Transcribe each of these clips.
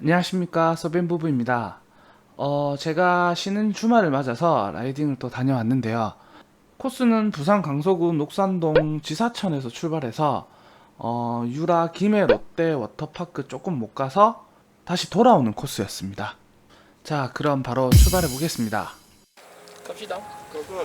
안녕하십니까 서벤 부부입니다. 어 제가 쉬는 주말을 맞아서 라이딩을 또 다녀왔는데요. 코스는 부산 강서구 녹산동 지사천에서 출발해서 어 유라 김해 롯데 워터파크 조금 못 가서 다시 돌아오는 코스였습니다. 자 그럼 바로 출발해 보겠습니다. 갑시다. 고고.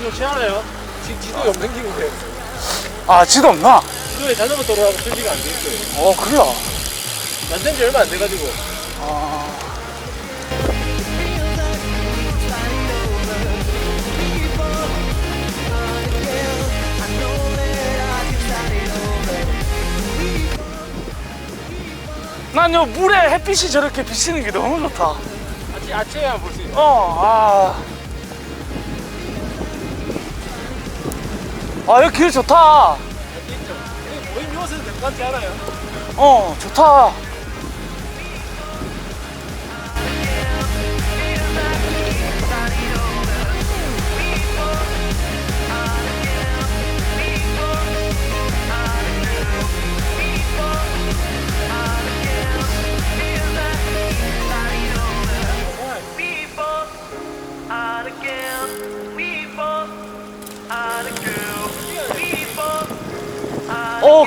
않아요? 지, 지도 없는 길인데. 아 지도 없나? 지도에 자전거 도로하고 표시가 안 돼 있어요. 어 그래요. 만든 지 얼마 안 돼가지고. Over. 난요 물에 햇빛이 저렇게 비치는 게 너무 좋다. 아치, 아치에만 볼 수 있어요. 어, 아. 아, 여기 길 좋다. 모임 요새는 될것 같지 않아요? 어, 좋다.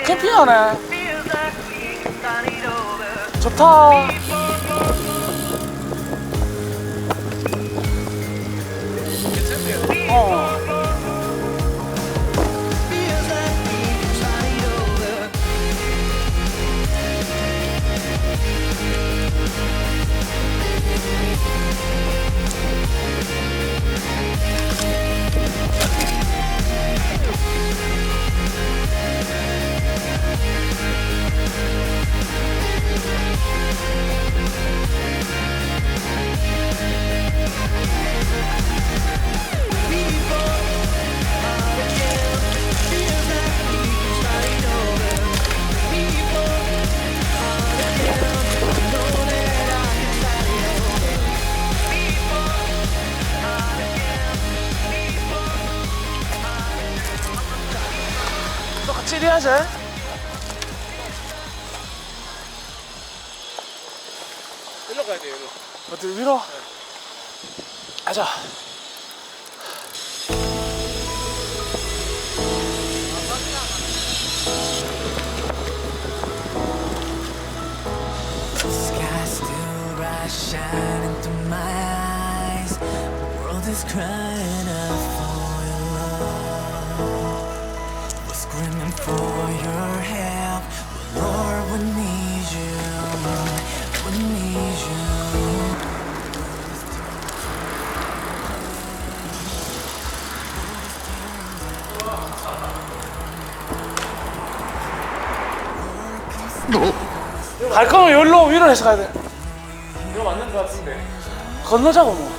캠핑하네. 좋다. 가자. Shining through my eyes. The world is crying out for your love. We're screaming for your help. We need you. We need you. 갈 거면 여기로 위로 해서 가야 돼. 이거 맞는 것 같은데. 건너자고 뭐.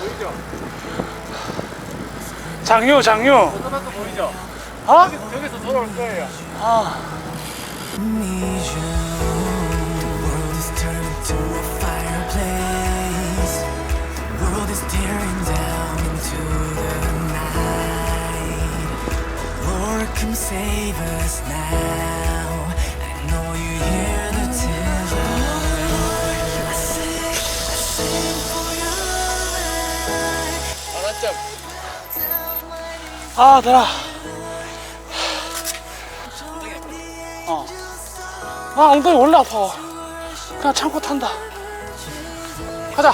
보이죠? 장유, 장유. 포토마토 보이죠? 어? 저기서, 저기서 돌아올 거예요. 아, you. World is 아, 되라. 어. 아, 엉덩이 원래 아파. 그냥 참고 탄다. 가자.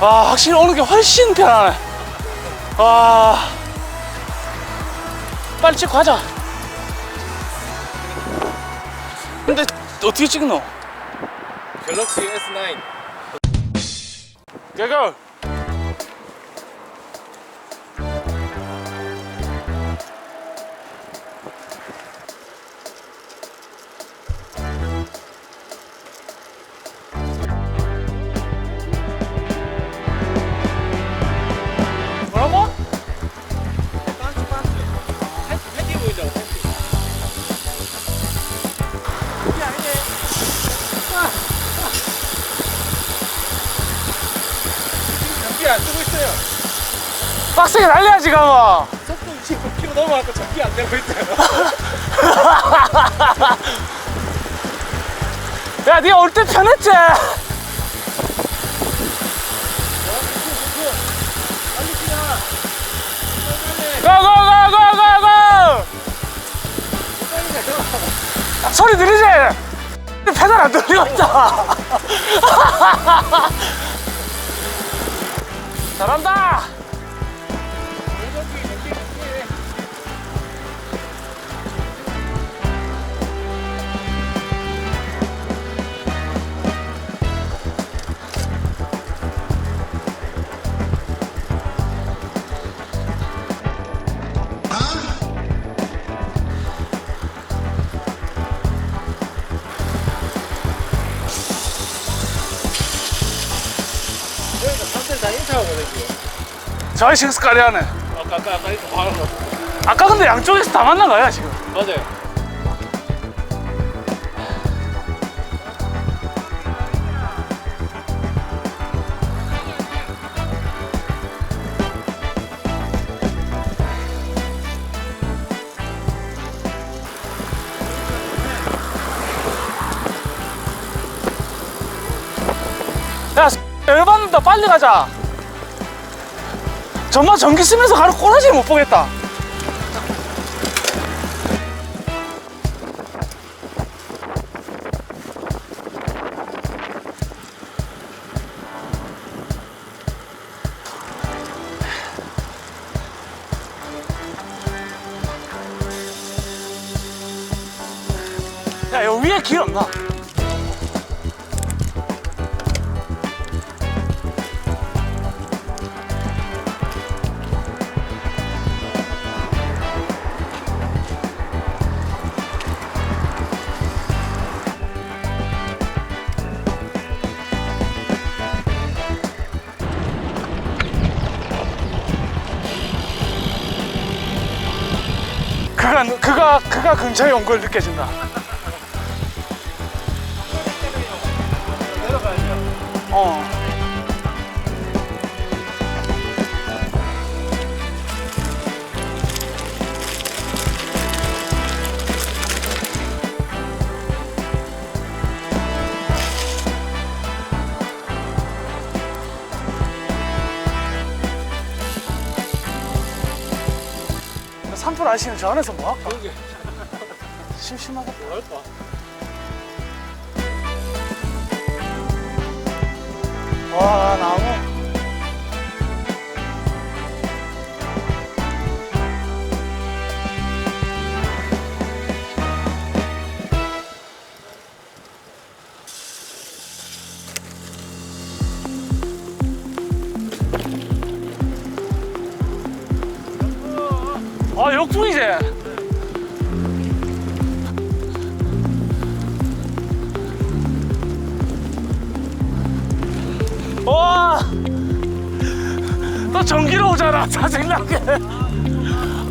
와, 확실히 오는 게 훨씬 편하네. 와. 빨리 찍고 가자. 근데 어떻게 찍노? 갤럭시 S9. 개걸. 빡세게 날려야지 가마. 속도 29km 넘어가고 전기 안 되고 있어요. 야, 니 올 때 편했지? 고고고고고고! 소리 들리지? 페달 안 돌리겠다. 잘한다. 약간 인터하거든요. 자식스 까리하네. 아까 아까 아까 이거 바로 넣었어. 아까 근데 양쪽에서 다 만난 거야 지금. 맞아요. 야, 열받는다. 빨리 가자. 정말 전기 쓰면서 가는 꼬라지 못 보겠다. 야 여기 위에 길 없나? 그가 그가 그가 근처에 온 걸 느껴진다. 어. 산불 아시는 저 안에서 뭐 할까? 그러게. 심심하다. 뭐랄까. 와 나무. 역풍이지. 와. 너 전기로 오잖아 짜증나게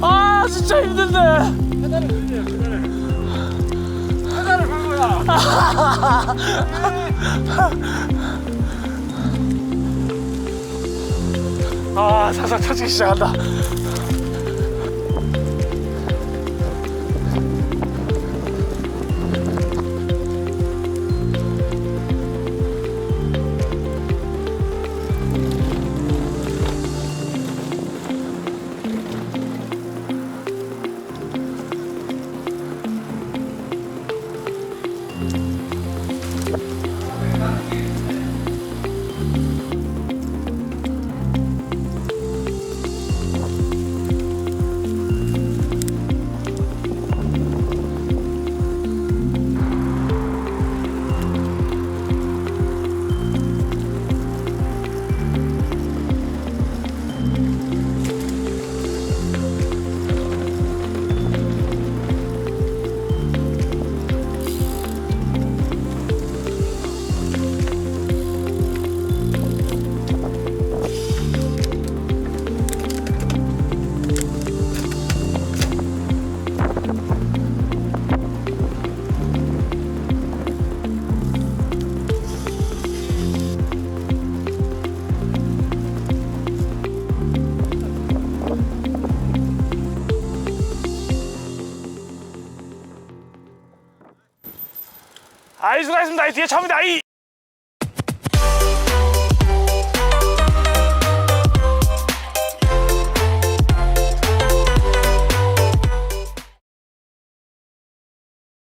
아 진짜 힘든데 페달을 돌려, 페달을. 페달을 간 거야. 아 살살 터지기 시작한다 아이 수고하셨습니다. 이 뒤에 차입니다 이